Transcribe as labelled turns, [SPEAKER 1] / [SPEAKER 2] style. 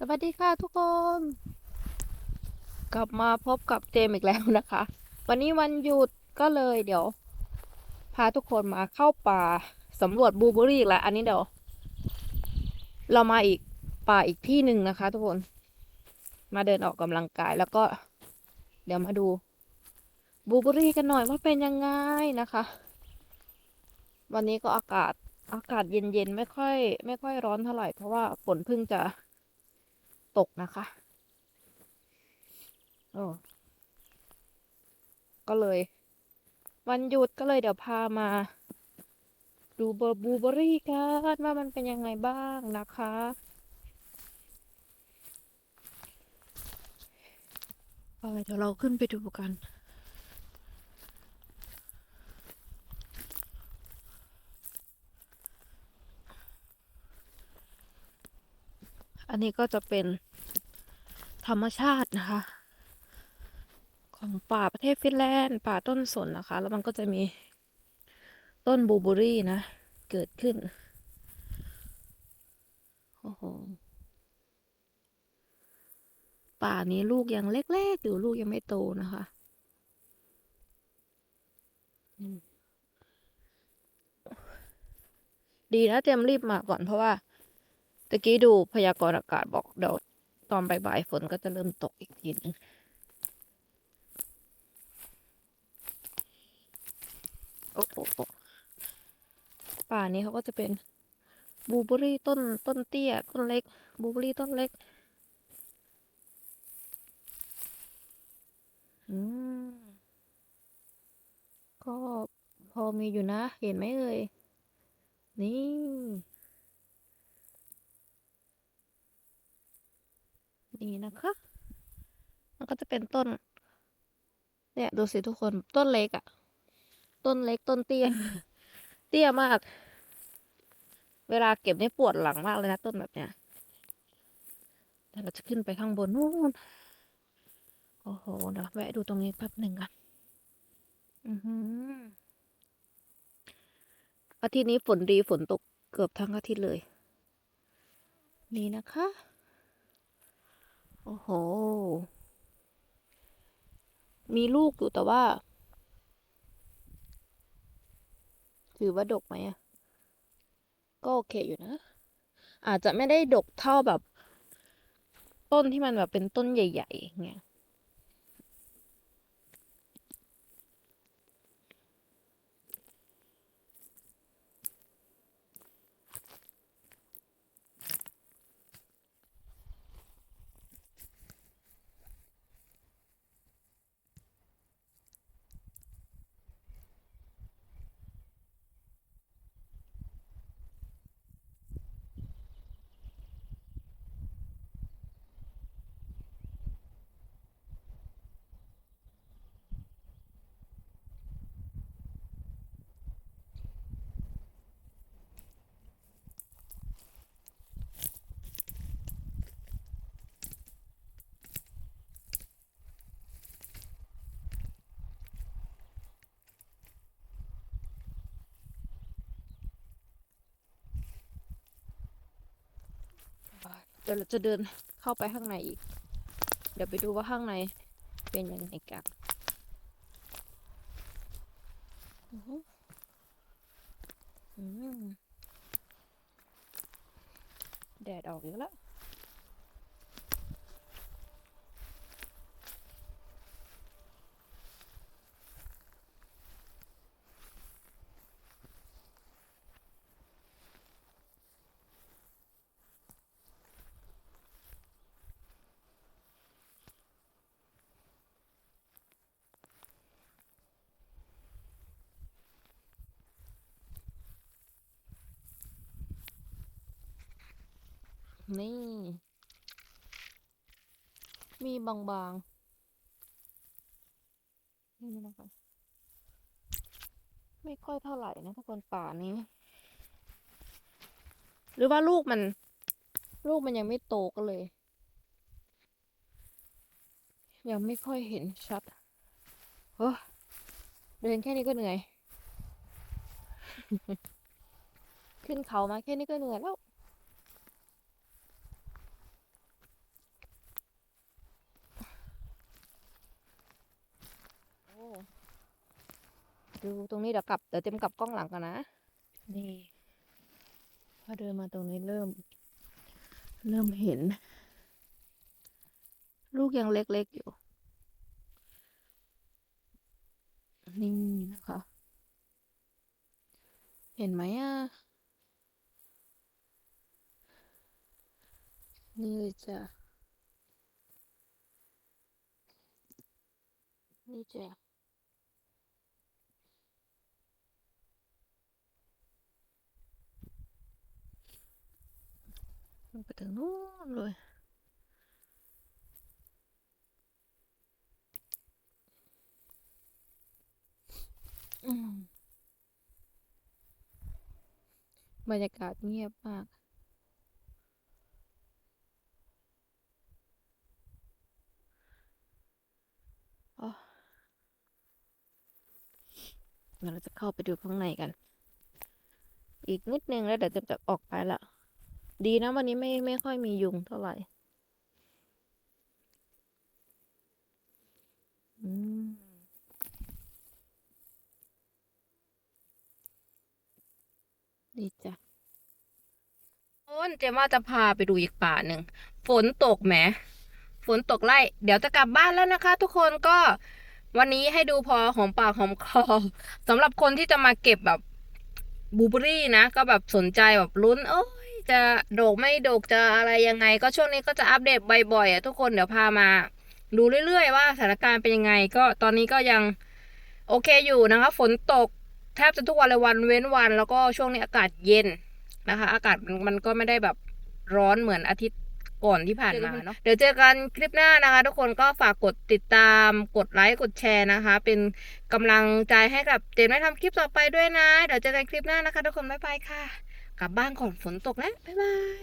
[SPEAKER 1] สวัสดีค่ะทุกคน กลับมาพบกับเจมอีกแล้วนะคะ วันนี้วันหยุดก็เลยเดี๋ยว พาทุกคนมาเข้าป่าสำรวจบลูเบอรี่อีกแล้วอันนี้เดี๋ยว เรามาอีกป่าอีกที่หนึ่งนะคะ ทุกคน มาเดินออกกำลังกายแล้วก็ เดี๋ยวมาดูบลูเบอรี่กันหน่อยว่าเป็นยังไงนะคะ วันนี้ก็อากาศอากาศเย็นๆไม่ค่อย ไม่ค่อยร้อนเท่าไหร่เพราะว่าฝนเพิ่งจะ ตกนะคะโอ้ก็เลย วันหยุดก็เลยเดี๋ยวพามา ดูเบอร์บูเบอรี่กันว่ามันเป็นยังไงบ้างนะคะ เดี๋ยวเราขึ้นไปดูกันอันนี้ก็จะเป็น ธรรมชาตินะคะ ของป่าประเทศฟินแลนด์ ป่าต้นสนนะคะ แล้วมันก็จะมีต้นบูเบอรี่นะ เกิดขึ้น โอ้โห ป่านี้ลูกยังเล็กๆ อยู่ลูกยังไม่โตนะคะดีนะเตรียมรีบมาก่อนเพราะว่าตะกี้ดูพยากรณ์อากาศบอกเดี๋ยว ตอนบ่ายๆฝนก็จะเริ่มตกอีกทีนึงโอ้โหป่านี้เขาก็จะเป็นบูเบอรี่ต้นต้นเตี้ย ต้นเล็กบูเบอรี่ต้นเล็ก อืม ก็พอมีอยู่นะ เห็นไหมเอ่ยนี่ นี่นะคะ มันก็จะเป็นต้น เนี่ยดูสิทุกคนต้นเล็กอะต้นเล็กต้นเตี้ย เตี้ยมาก เวลาเก็บนี่ปวดหลังมากเลยนะต้นแบบเนี้ยแต่เราจะขึ้นไปข้างบนนู่นโอ้โหเดี๋ยวแวะดูตรงนี้แป๊บหนึ่งกันอือหืออาทิตย์นี้ฝนดีฝนตกเกือบทั้งอาทิตย์เลย นี่นะคะ โอ้โห มีลูกอยู่แต่ว่า ถือว่าดกไหมอะก็โอเคอยู่นะ อาจจะไม่ได้ดกเท่าแบบ ต้นที่มันแบบเป็นต้นใหญ่ๆอย่างเงี้ย เดี๋ยวเราจะเดินเข้าไปข้างในอีก เดี๋ยวไปดูว่าข้างในเป็นยังไงกันโอ้โหอืมแดดออกเยอะแล้ว นี่ มีบางๆ นี่นะคะไม่ค่อยเท่าไหร่นะทุกคนป่านี้ หรือว่าลูกมัน ลูกมันยังไม่โตก็เลย ยังไม่ค่อยเห็นชัดเฮ้เดินแค่นี้ก็เหนื่อย ขึ้นเขามาแค่นี้ก็เหนื่อยแล้ว ดูตรงนี้เดี๋ยวกลับเดี๋ยวเต็มกลับกล้องหลังกันนะ นี่พอเดินมาตรงนี้เริ่ม เริ่มเห็น ลูกยังเล็กๆอยู่ นี่นะคะ เห็นไหมอะ นี่เลยจ้ะนี่จ้ะ มันไปถึงนู้นเลยอืมบรรยากาศเงียบมากอ๋อเดี๋ยวเราจะเข้าไปดูข้างในกัน อีกนิดนึงแล้วเดี๋ยวจะจะออกไปละ ดีนะวันนี้ไม่ไม่ค่อยมียุงเท่าไหร่ อืมดีจ้ะโอนเจม่าจะพาไปดูอีกป่าหนึ่ง ฝนตกแหม ฝนตกไล่ เดี๋ยวจะกลับบ้านแล้วนะคะ ทุกคนก็วันนี้ให้ดูพอหอมปากหอมคอสำหรับคนที่จะมาเก็บแบบบูเบอรี่นะ ก็แบบสนใจแบบลุ้น เอ้ย จะโดกไม่โดกจะอะไรยังไง ก็ช่วงนี้ก็จะอัปเดตบ่อยๆอะทุกคนเดี๋ยวพามาดูเรื่อยๆว่าสถานการณ์เป็นยังไง ก็ตอนนี้ก็ยังโอเคอยู่นะคะ ฝนตกแทบจะทุกวันเลยวันเว้นวัน แล้วก็ช่วงนี้อากาศเย็นนะคะ อากาศมันมันก็ไม่ได้แบบร้อนเหมือนอาทิตย์ก่อนที่ผ่านมาเนาะเดี๋ยวเจอกันคลิปหน้านะคะ ทุกคนก็ฝากกดติดตามกดไลค์กดแชร์นะคะ เป็นกำลังใจให้กับเจนได้ทำคลิปต่อไปด้วยนะ เดี๋ยวเจอกันคลิปหน้านะคะ ทุกคนบ๊ายบายค่ะ กลับบ้านก่อนฝนตกแล้ว บ๊ายบาย